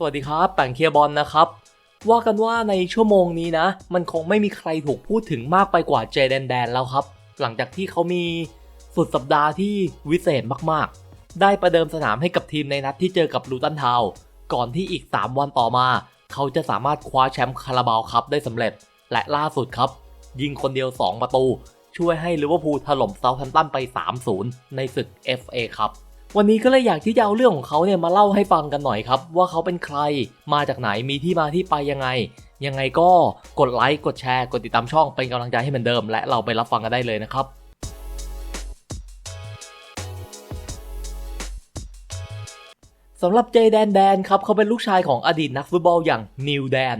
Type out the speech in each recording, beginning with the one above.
สวัสดีครับแป่งเคียร์บอลนะครับ ว่ากันว่าในชั่วโมงนี้นะ มันคงไม่มีใครถูกพูดถึงมากไปกว่าเจแดนแดนแล้วครับ หลังจากที่เขามีสุดสัปดาห์ที่วิเศษมากๆ ได้ประเดิมสนามให้กับทีมในนัดที่เจอกับลูตันทาวก่อนที่อีก 3 วันต่อมา เขาจะสามารถคว้าแชมป์คาราบาวคัพได้สำเร็จ และล่าสุดครับ ยิงคนเดียว 2 ประตู ช่วยให้ลิเวอร์พูลถล่มเซาท์แฮมป์ตันไป 3-0 ในศึก FA ครับ วันนี้ก็เลยอยากที่จะเอาเรื่องของเขาเนี่ยมาเล่าให้ฟังกันหน่อยครับ ว่าเขาเป็นใครมาจากไหนมีที่มาที่ไปยังไง ยังไงก็กดไลค์กดแชร์กดติดตามช่องเป็นกำลังใจให้เหมือนเดิม และเราไปรับฟังกันได้เลยนะครับสำหรับเจแดนแดนครับเขาเป็นลูกชายของอดีตนักฟุตบอลอย่างนิวแดน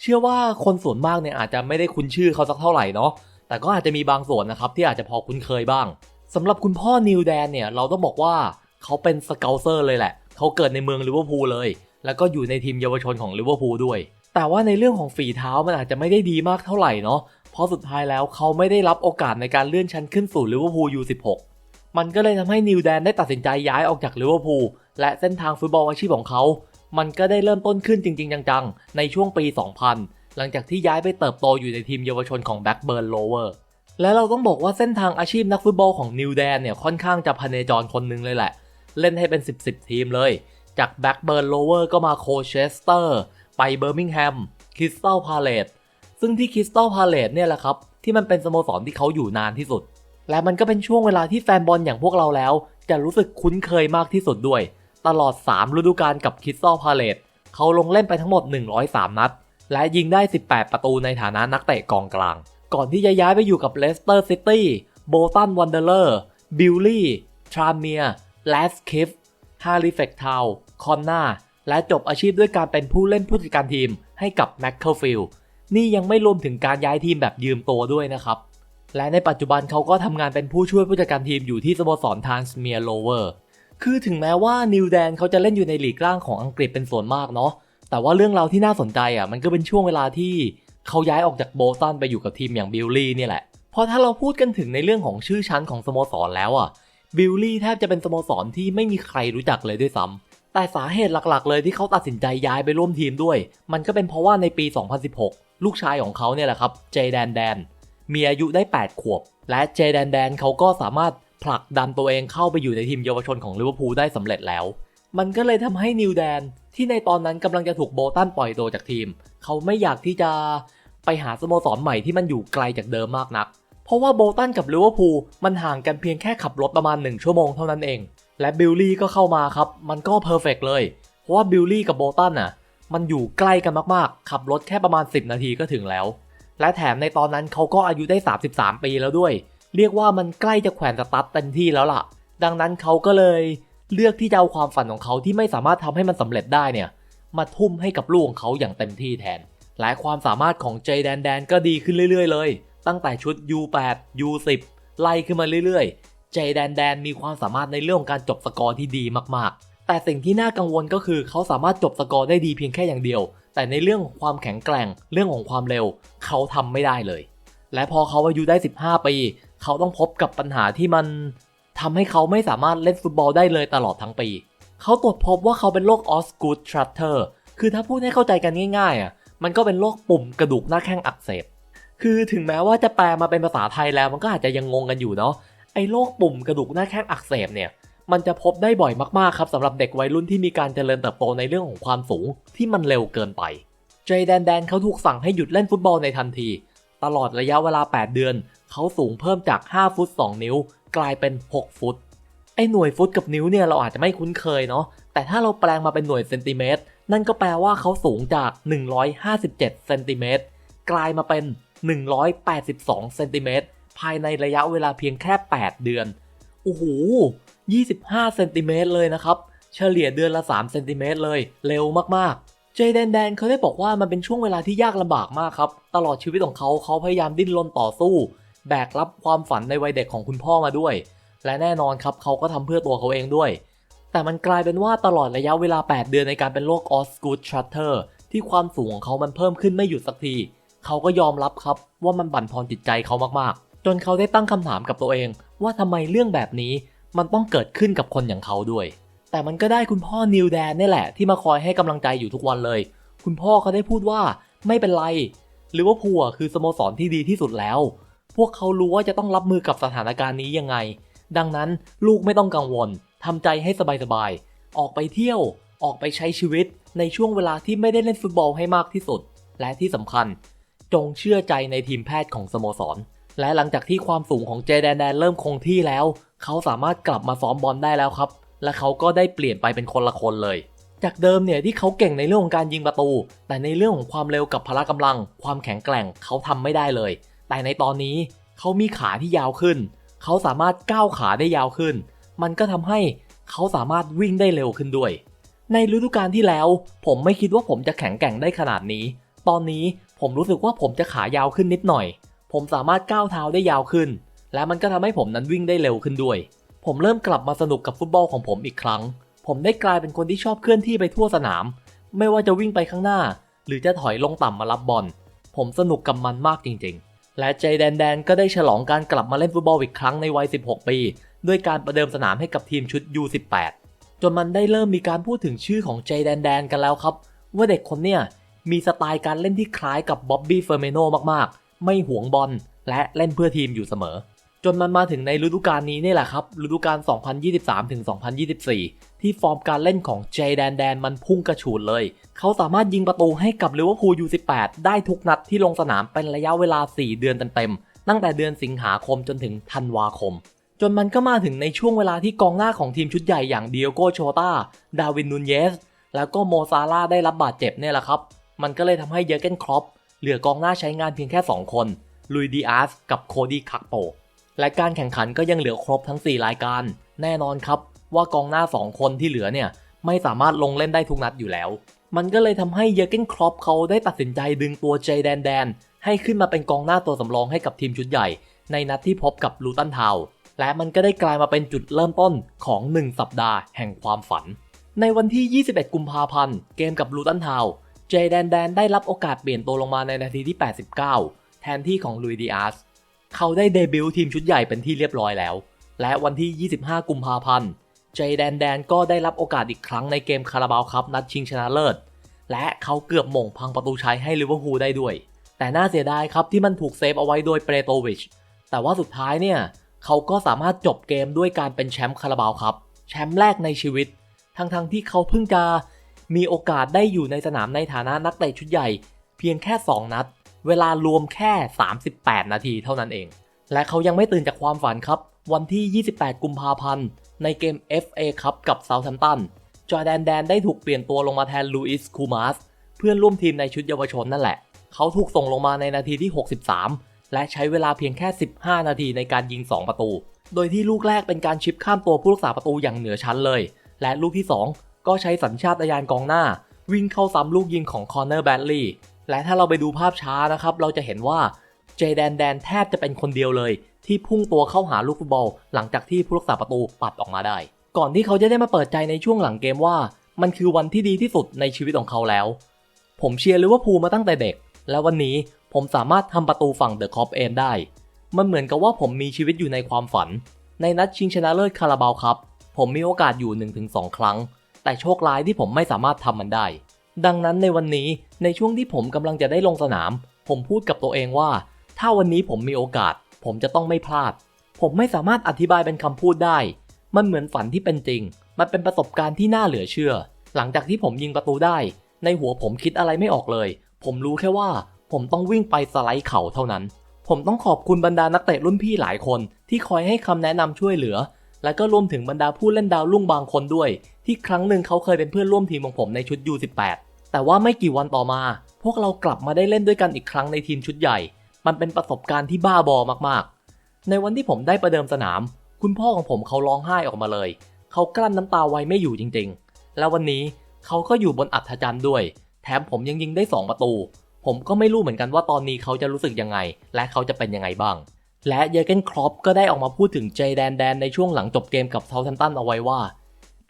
เชื่อว่าคนส่วนมากเนี่ยอาจจะไม่ได้คุ้นชื่อเขาสักเท่าไหร่เนาะแต่ก็อาจจะมีบางส่วนนะครับที่อาจจะพอคุ้นเคยบ้างสำหรับคุณพ่อนิวแดนเนี่ยเราต้องบอกว่า เขาเป็นสเกลเซอร์เลยแหละ เขาเกิดในเมืองลิเวอร์พูลเลย แล้วก็อยู่ในทีมเยาวชนของลิเวอร์พูลด้วย แต่ว่าในเรื่องของฝีเท้ามันอาจจะไม่ได้ดีมากเท่าไหร่เนาะ เพราะสุดท้ายแล้วเขาไม่ได้รับโอกาสในการเลื่อนชั้นขึ้นสู่ลิเวอร์พูลยู16มันก็เลยทำให้นิวแดนได้ตัดสินใจย้ายออกจากลิเวอร์พูลและเส้นทางฟุตบอลอาชีพของเขา มันก็ได้เริ่มต้นขึ้นจริง ๆ จังๆ ในช่วงปี 2000 หลังจากที่ย้ายไปเติบโตอยู่ในทีมเยาวชนของแบ็กเบิร์นโลเวอร์และเราต้องบอกว่าเส้นทางอาชีพนักฟุตบอลของนิวแดนเนี่ยค่อนข้างจะพเนจรคนหนึงเลยแหละ เล่นให้เป็น 10 10 ทีมเลย จากแบ็กเบิร์นโลเวอร์ก็มาโคเชสเตอร์ ไปเบอร์มิงแฮมคริสตัลพาเลตซึ่งที่คริสตัลพาเลตเนี่ยแหละครับ ที่มันเป็นสโมสรที่เขาอยู่นานที่สุด และมันก็เป็นช่วงเวลาที่แฟนบอลอย่างพวกเราแล้ว จะรู้สึกคุ้นเคยมากที่สุดด้วย ตลอด 3 ฤดูกาลกับคริสตัลพาเลตเขาลงเล่นไปทั้งหมด 103 นัด และยิงได้ 18 ประตูในฐานะนักเตะกองกลาง ก่อนที่จะย้ายไปอยู่กับเลสเตอร์ซิตี้โบตันวันเดอร์เลอร์บิลลี่ทราเมีย แลสคิฟฮาริเฟกทาวคอนนาและจบอาชีพด้วยการเป็นผู้เล่นผู้จัดการทีมให้กับแมคเคลฟิลนี่ยังไม่รวมถึงการย้ายทีมแบบยืมตัวด้วยนะครับ และในปัจจุบันเขาก็ทำงานเป็นผู้ช่วยผู้จัดการทีมอยู่ที่สโมสรทานสเมียโลเวอร์คือถึงแม้ว่านิวแดนเขาจะเล่นอยู่ในหลีกล่างของอังกฤษเป็นส่วนมากเนาะแต่ว่าเรื่องราวที่น่าสนใจอะมันก็เป็นช่วงเวลาที่เขาย้ายออกจากโบสตันไปอยู่กับทีมอย่างบิลลี่นี่แหละพราะถ้าเราพูดกันถึงในเรื่องของชื่อชั้นของสโมสรแล้วอะ บิลลี่แทบจะเป็นสโมสรที่ไม่มีใครรู้จักเลยด้วยซ้ำแต่สาเหตุหลักๆ เลยที่เขาตัดสินใจย้ายไปร่วมทีมด้วย มันก็เป็นเพราะว่าในปี 2016 ลูกชายของเขาเนี่ยแหละครับเจแดนแดน มีอายุได้ 8 ขวบ และเจแดนแดนเขาก็สามารถผลักดันตัวเองเข้าไปอยู่ในทีมเยาวชนของลิเวอร์พูลได้สำเร็จแล้ว มันก็เลยทำให้นิวแดนที่ในตอนนั้นกำลังจะถูกโบตันปล่อยตัวจากทีม เขาไม่อยากที่จะไปหาสโมสรใหม่ที่มันอยู่ไกลจากเดิมมากนัก เพราะว่าโบตันกับลิเวอร์พูลมันห่างกันเพียงแค่ขับรถประมาณ 1 ชั่วโมงเท่านั้นเอง และบิลลี่ก็เข้ามาครับ มันก็เพอร์เฟกเลย เพราะว่าบิลลี่กับโบตันน่ะ มันอยู่ใกล้กันมากๆ ขับรถแค่ประมาณ 10 นาทีก็ถึงแล้ว และแถมในตอนนั้นเขาก็อายุได้ 33 ปีแล้วด้วย เรียกว่ามันใกล้จะแขวนสตั๊ดเต็มที่แล้วล่ะ ดังนั้นเขาก็เลยเลือกที่จะเอาความฝันของเขาที่ไม่สามารถทำให้มันสำเร็จได้เนี่ยมาทุ่มให้กับลูกของเขาอย่างเต็มที่แทนและความสามารถของเจแดนแดนก็ดีขึ้นเรื่อย ๆ เลย ตั้งแต่ชุด U8 U10 ไล่ขึ้นมาเรื่อยๆ เจแดนแดนมีความสามารถในเรื่องของการจบสกอร์ที่ดีมากๆ แต่สิ่งที่น่ากังวลก็คือเขาสามารถจบสกอร์ได้ดีเพียงแค่อย่างเดียว แต่ในเรื่องความแข็งแกร่ง เรื่องของความเร็ว เขาทำไม่ได้เลย และพอเขาอายุได้ 15 ปี เขาต้องพบกับปัญหาที่มันทำให้เขาไม่สามารถเล่นฟุตบอลได้เลยตลอดทั้งปี เขาตรวจพบว่าเขาเป็นโรคออสกูดทรัตเตอร์ คือถ้าพูดให้เข้าใจกันง่ายๆอะ มันก็เป็นโรคปุ่มกระดูกหน้าแข้งอักเสบ คือถึงแม้ว่าจะแปลมาเป็นภาษาไทยแล้วมันก็อาจจะยังงงกันอยู่เนาะไอ้โรคปุ่มกระดูกหน้าแข้งอักเสบเนี่ยมันจะพบได้บ่อยมากๆครับสำหรับเด็กวัยรุ่นที่มีการเจริญเติบโตในเรื่องของความสูงที่มันเร็วเกินไปเจแดนแดนเขาถูกสั่งให้หยุดเล่นฟุตบอลในทันที ตลอดระยะเวลา 8 เดือน เขาสูงเพิ่มจาก 5 ฟุต 2 นิ้ว กลายเป็น 6 ฟุต ไอ้หน่วยฟุตกับนิ้วเนี่ยเราอาจจะไม่คุ้นเคยเนาะแต่ถ้าเราแปลงมาเป็นหน่วยเซนติเมตรนั่นก็แปลว่าเขาสูงจาก 157 เซนติเมตรกลายมาเป็น 182เซนติเมตรภายในระยะเวลาเพียงแค่ 8 เดือน โอ้โห 25เซนติเมตรเลยนะครับ เฉลี่ยเดือนละ 3 เซนติเมตรเลย เร็วมากๆ เจแดนแดนเขาได้บอกว่ามันเป็นช่วงเวลาที่ยากลำบากมากครับ ตลอดชีวิตของเขาเขาพยายามดิ้นรนต่อสู้ แบกรับความฝันในวัยเด็กของคุณพ่อมาด้วย และแน่นอนครับเขาก็ทำเพื่อตัวเขาเองด้วย แต่มันกลายเป็นว่าตลอดระยะเวลา 8 เดือนในการเป็นโรคออสกูดทรัตเตอร์ที่ความสูงของเขามันเพิ่มขึ้นไม่หยุดสักที เขาก็ยอมรับครับว่ามันบั่นทอนจิตใจเขามากๆ จนเขาได้ตั้งคำถามกับตัวเอง ว่าทำไมเรื่องแบบนี้มันต้องเกิดขึ้นกับคนอย่างเขาด้วย แต่มันก็ได้คุณพ่อนิวแดนนี่แหละ ที่มาคอยให้กำลังใจอยู่ทุกวันเลย คุณพ่อเขาได้พูดว่าไม่เป็นไรหรือว่าพัวคือสโมสรที่ดีที่สุดแล้ว พวกเขารู้ว่าจะต้องรับมือกับสถานการณ์นี้ยังไง ดังนั้นลูกไม่ต้องกังวลทำใจให้สบายๆ ออกไปเที่ยว ออกไปใช้ชีวิตในช่วงเวลาที่ไม่ได้เล่นฟุตบอลให้มากที่สุด และที่สำคัญ จงเชื่อใจในทีมแพทย์ของสโมสร และหลังจากที่ความสูงของเจแดนแดนเริ่มคงที่แล้ว เขาสามารถกลับมาซ้อมบอลได้แล้วครับ และเขาก็ได้เปลี่ยนไปเป็นคนละคนเลย จากเดิมเนี่ยที่เขาเก่งในเรื่องของการยิงประตู แต่ในเรื่องของความเร็วกับพละกำลัง ความแข็งแกร่งเขาทำไม่ได้เลย แต่ในตอนนี้เขามีขาที่ยาวขึ้น เขาสามารถก้าวขาได้ยาวขึ้น มันก็ทำให้เขาสามารถวิ่งได้เร็วขึ้นด้วย ในฤดูกาลที่แล้ว ผมไม่คิดว่าผมจะแข็งแกร่งได้ขนาดนี้ ตอนนี้ ผมรู้สึกว่าผมจะขายาวขึ้นนิดหน่อย ผมสามารถก้าวเท้าได้ยาวขึ้น และมันก็ทำให้ผมนั้นวิ่งได้เร็วขึ้นด้วย ผมเริ่มกลับมาสนุกกับฟุตบอลของผมอีกครั้ง ผมได้กลายเป็นคนที่ชอบเคลื่อนที่ไปทั่วสนาม ไม่ว่าจะวิ่งไปข้างหน้า หรือจะถอยลงต่ำมารับบอล ผมสนุกกับมันมากจริง ๆ และเจแดนแดนก็ได้ฉลองการกลับมาเล่นฟุตบอลอีกครั้งในวัย 16 ปี ด้วยการประเดิมสนามให้กับทีมชุด U18 จนมันได้เริ่มมีการพูดถึงชื่อของเจแดนแดนกันแล้วครับ ว่าเด็กคนเนี้ย มีสไตล์การเล่นที่คล้ายกับบ๊อบบี้เฟอร์เมโนมากๆ ไม่หวงบอลและเล่นเพื่อทีมอยู่เสมอ จนมันมาถึงในฤดูกาลนี้นี่แหละครับ ฤดูกาล 2023-2024 ที่ฟอร์มการเล่นของเจแดนแดนมันพุ่งกระฉูดเลย เขาสามารถยิงประตูให้กับลิเวอร์พูล U18 ได้ทุกนัดที่ลงสนามเป็นระยะเวลา 4 เดือนเต็มๆ ตั้งแต่เดือนสิงหาคมจนถึงธันวาคมจนมันก็มาถึงในช่วงเวลาที่กองหน้าของทีมชุดใหญ่อย่างเดียโกโชตาดาวินนูนเยส แล้วก็โมซาร่าได้รับบาดเจ็บเนี่ยแหละครับ มันก็เลยทำให้เยอร์เกนครอปเหลือกองหน้าใช้งานเพียงแค่ 2 คนลุยดิอาร์สกับโคดี้คักโปและการแข่งขันก็ยังเหลือครบทั้ง 4 รายการ แน่นอนครับว่ากองหน้า 2 คนที่เหลือเนี่ยไม่สามารถลงเล่นได้ทุกนัดอยู่แล้ว มันก็เลยทำให้เยอร์เกนครอปเขาได้ตัดสินใจดึงตัวเจแดนแดน ให้ขึ้นมาเป็นกองหน้าตัวสำรองให้กับทีมชุดใหญ่ ในนัดที่พบกับลูตันทาวและมันก็ได้กลายมาเป็นจุดเริ่มต้นของ 1 สัปดาห์แห่งความฝัน ในวันที่ 21 กุมภาพันธ์ เกมกับลูตันทาว เจแดนแดนได้รับโอกาสเปลี่ยนตัวลงมาในนาทีที่ 89 แทนที่ของลุยดิอาส เขาได้เดบิวต์ทีมชุดใหญ่เป็นที่เรียบร้อยแล้ว และวันที่ 25 กุมภาพันธ์ เจแดนแดนก็ได้รับโอกาสอีกครั้งในเกมคาราบาวคัพนัดชิงชนะเลิศ และเขาเกือบหม่งพังประตูชัยให้ลิเวอร์พูลได้ด้วย แต่น่าเสียดายครับที่มันถูกเซฟเอาไว้โดยเปโตวิช แต่ว่าสุดท้ายเนี่ยเขาก็สามารถจบเกมด้วยการเป็นแชมป์คาราบาวครับ แชมป์แรกในชีวิต ทั้งๆทที่เขาเพิ่งจะ มีโอกาสได้อยู่ในสนามในฐานะนักเตะชุดใหญ่ เพียงแค่ 2 นัด เวลารวมแค่ 38 นาทีเท่านั้นเอง และเขายังไม่ตื่นจากความฝันครับ วันที่ 28 กุมภาพันธ์ ในเกม FA ครับกับเซาท์แฮมป์ตัน จอร์แดนแดนได้ถูกเปลี่ยนตัวลงมาแทนลูอิส คูมาส เพื่อนร่วมทีมในชุดเยาวชนนั่นแหละ เขาถูกส่งลงมาในนาทีที่ 63 และใช้เวลาเพียงแค่ 15 นาทีในการยิง 2 ประตู โดยที่ลูกแรกเป็นการชิปข้ามตัวผู้รักษาประตูอย่างเหนือชั้นเลย และลูกที่ 2 ก็ใช้สัญชาตญาณกองหน้า วิ่งเข้าซ้ำลูกยิงของคอนเนอร์แบดลีย์และถ้าเราไปดูภาพช้านะครับ เราจะเห็นว่าเจแดนแดนแทบจะเป็นคนเดียวเลย ที่พุ่งตัวเข้าหาลูกฟุตบอล หลังจากที่ผู้รักษาประตูปัดออกมาได้ ก่อนที่เขาจะได้มาเปิดใจในช่วงหลังเกมว่า มันคือวันที่ดีที่สุดในชีวิตของเขาแล้ว ผมเชียร์ลิเวอร์พูลมาตั้งแต่เด็ก และวันนี้ผมสามารถทำประตูฝั่งเดอะคอปเอนได้ มันเหมือนกับว่าผมมีชีวิตอยู่ในความฝัน ในนัดชิงชนะเลิศคาราบาวครับ ผมมีโอกาสอยู่ 1-2 ครั้ง แต่โชคร้ายที่ผมไม่สามารถทำมันได้ ดังนั้นในวันนี้ในช่วงที่ผมกำลังจะได้ลงสนาม ผมพูดกับตัวเองว่า ถ้าวันนี้ผมมีโอกาส ผมจะต้องไม่พลาด ผมไม่สามารถอธิบายเป็นคำพูดได้ มันเหมือนฝันที่เป็นจริง มันเป็นประสบการณ์ที่น่าเหลือเชื่อ หลังจากที่ผมยิงประตูได้ ในหัวผมคิดอะไรไม่ออกเลย ผมรู้แค่ว่า ผมต้องวิ่งไปสไลด์เข่าเท่านั้น ผมต้องขอบคุณบรรดานักเตะรุ่นพี่หลายคน ที่คอยให้คำแนะนำช่วยเหลือ และก็รวมถึงบรรดาผู้เล่นดาวรุ่งบางคนด้วย ที่ครั้งหนึ่งเขาเคยเป็นเพื่อนร่วมทีมของผมในชุด U18 แต่ว่าไม่กี่วันต่อมา พวกเรากลับมาได้เล่นด้วยกันอีกครั้งในทีมชุดใหญ่ มันเป็นประสบการณ์ที่บ้าบอมากๆ ในวันที่ผมได้ประเดิมสนาม คุณพ่อของผมเขาร้องไห้ออกมาเลย เขากลั้นน้ำตาไว้ไม่อยู่จริงๆ แล้ววันนี้เขาก็อยู่บนอัฐจันทร์ด้วย แถมผมยังยิงได้ 2 ประตู ผมก็ไม่รู้เหมือนกันว่าตอนนี้เขาจะรู้สึกยังไง และเขาจะเป็นยังไงบ้าง และเยเกนครอปก็ได้ออกมาพูดถึงเจแดนแดนในช่วงหลังจบเกมกับเซาท์แฮมป์ตันเอาไว้ว่า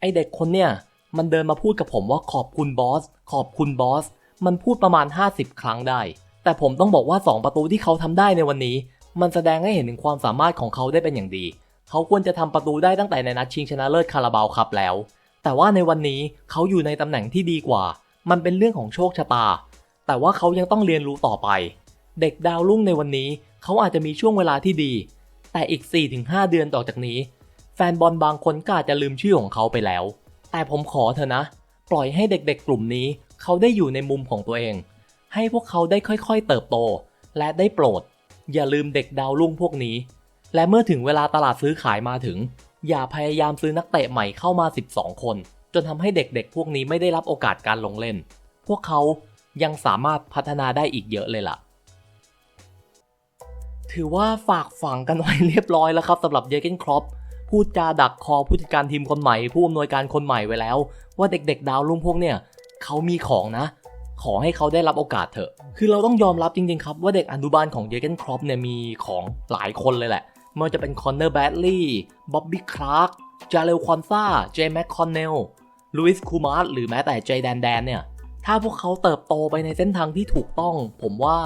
ไอเด็กคนเนี่ย มันเดินมาพูดกับผมว่าขอบคุณบอส ขอบคุณบอส มันพูดประมาณ 50 ครั้งได้ แต่ผมต้องบอกว่า 2 ประตูที่เขาทำได้ในวันนี้ มันแสดงให้เห็นถึงความสามารถของเขาได้เป็นอย่างดี เขาควรจะทำประตูได้ตั้งแต่ในนัดชิงชนะเลิศคาราบาวคัพแล้ว แต่ว่าในวันนี้เขาอยู่ในตำแหน่งที่ดีกว่า มันเป็นเรื่องของโชคชะตา แต่ว่าเขายังต้องเรียนรู้ต่อไป เด็กดาวรุ่งในวันนี้ เขาอาจจะมีช่วงเวลาที่ดี แต่อีก 4-5 เดือนต่อจากนี้ แฟนบอลบางคนก็อาจจะลืมชื่อของเขาไปแล้ว แต่ผมขอเถอะนะ ปล่อยให้เด็กๆ กลุ่มนี้ เขาได้อยู่ในมุมของตัวเอง ให้พวกเขาได้ค่อยๆ เติบโต และได้โปรด อย่าลืมเด็กดาวรุ่งพวกนี้ และเมื่อถึงเวลาตลาดซื้อขายมาถึง อย่าพยายามซื้อนักเตะใหม่เข้ามา 12 คน จนทำให้เด็กๆ พวกนี้ไม่ได้รับโอกาสการลงเล่น พวกเขายังสามารถพัฒนาได้อีกเยอะเลยล่ะ ถือว่าฝากฝังกันไว้เรียบร้อยแล้วครับสำหรับเยเกนครอปพูดจาดักคอผู้จัดการทีมคนใหม่ ผู้อำนวยการคนใหม่ไว้แล้ว ว่าเด็กๆ ดาวรุ่งพวกเนี่ยเขามีของนะ ขอให้เขาได้รับโอกาสเถอะ คือเราต้องยอมรับจริงๆครับว่าเด็กอนุบาลของเยเกนครอปเนี่ยมีของหลายคนเลยแหละไม่ว่าจะเป็นคอนเนอร์แบดลีย์บ๊อบบี้คลาร์กจาเรลคอนซาเจแม็กคอนเนลลุยส์คูมาร์หรือแม้แต่เจแดนแดนเนี่ยถ้าพวกเขาเติบโตไปในเส้นทางที่ถูกต้อง ผมว่า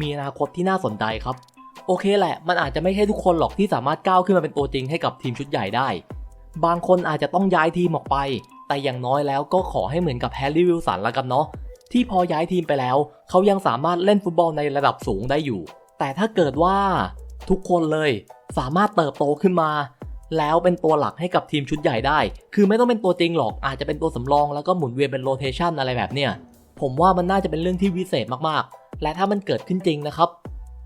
มีอนาคตที่น่าสนใจครับ โอเคแหละ มันอาจจะไม่ใช่ทุกคนหรอกที่สามารถก้าวขึ้นมาเป็นตัวจริงให้กับทีมชุดใหญ่ได้ บางคนอาจจะต้องย้ายทีมออกไป แต่อย่างน้อยแล้วก็ขอให้เหมือนกับแฮร์รี่วิลสันละกันเนาะที่พอย้ายทีมไปแล้ว เขายังสามารถเล่นฟุตบอลในระดับสูงได้อยู่ แต่ถ้าเกิดว่าทุกคนเลยสามารถเติบโตขึ้นมา แล้วเป็นตัวหลักให้กับทีมชุดใหญ่ได้ คือไม่ต้องเป็นตัวจริงหรอกอาจจะเป็นตัวสำรองแล้วก็หมุนเวียนเป็นโรเทชันอะไรแบบเนี้ยผมว่ามันน่าจะเป็นเรื่องที่วิเศษมากๆ และถ้ามันเกิดขึ้นจริงนะครับ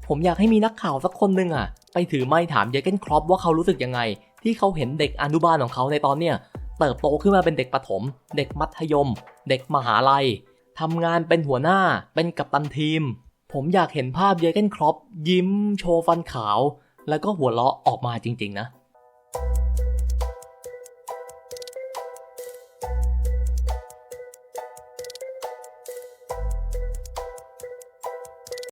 ผมอยากให้มีนักข่าวสักคนหนึ่งอะ ไปถือไม้ถามเยเกนครอปว่าเขารู้สึกยังไง ที่เขาเห็นเด็กอนุบาลของเขาในตอนเนี้ยเติบโตขึ้นมาเป็นเด็กประถม เด็กมัธยม เด็กมหาลัยทำงานเป็นหัวหน้าเป็นกัปตันทีม ผมอยากเห็นภาพเยเกนครอปยิ้มโชว์ฟันขาว แล้วก็หัวเราะออกมาจริง ๆ นะ